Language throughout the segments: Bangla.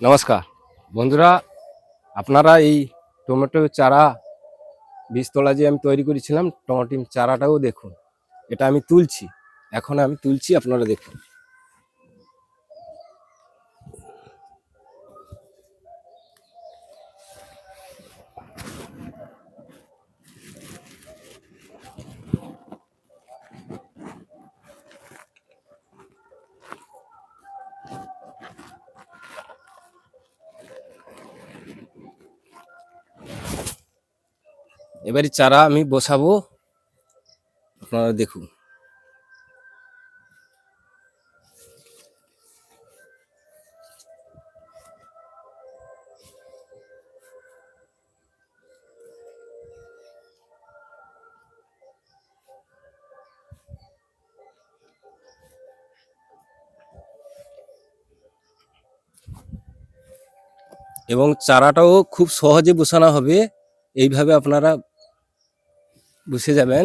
নমস্কার। বন্ধুরা, আপনারা এই টমেটো চারা, বীজতলা যে আমি তৈরি করেছিলাম, টমেটো চারাটাও দেখুন। এটা আমি তুলছি। এখন আমি তুলছি, আপনারা দেখুন। এবারে চারা আমি বসাবো। আপনারা দেখুন। এবং চারাটাও খুব সহজে বসানো হবে। এইভাবে আপনারা বসে যাবেন।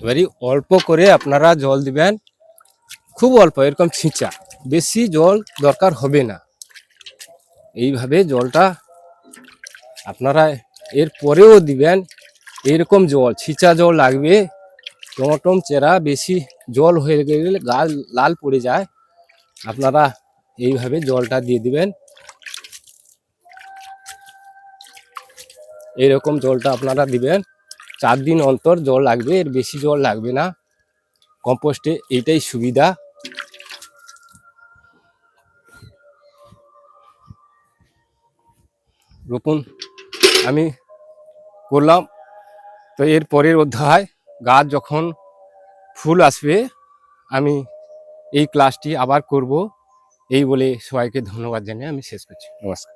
এবারে অল্প করে আপনারা জল দিবেন। খুব অল্প, এরকম ছিঁচা। বেশি জল দরকার হবে না। এইভাবে জলটা আপনারা এর পরেও দিবেন। এরকম জল, ছিঁচা জল লাগবে। টমাটম, চেরা, বেশি জল হয়ে গেলে গাল লাল পড়ে যায়। আপনারা এইভাবে জলটা দিয়ে দিবেন। এইরকম জলটা আপনারা দিবেন। চার দিন অন্তর জল লাগবে, এর বেশি জল লাগবে না। কম্পোস্টে এইটাই সুবিধা। রোপণ আমি করলাম। তো এর পরের অধ্যায়, গাছ যখন ফুল আসবে, আমি এই ক্লাসটি আবার করব। এই বলে সবাইকে ধন্যবাদ জানিয়ে আমি শেষ করছি। নমস্কার।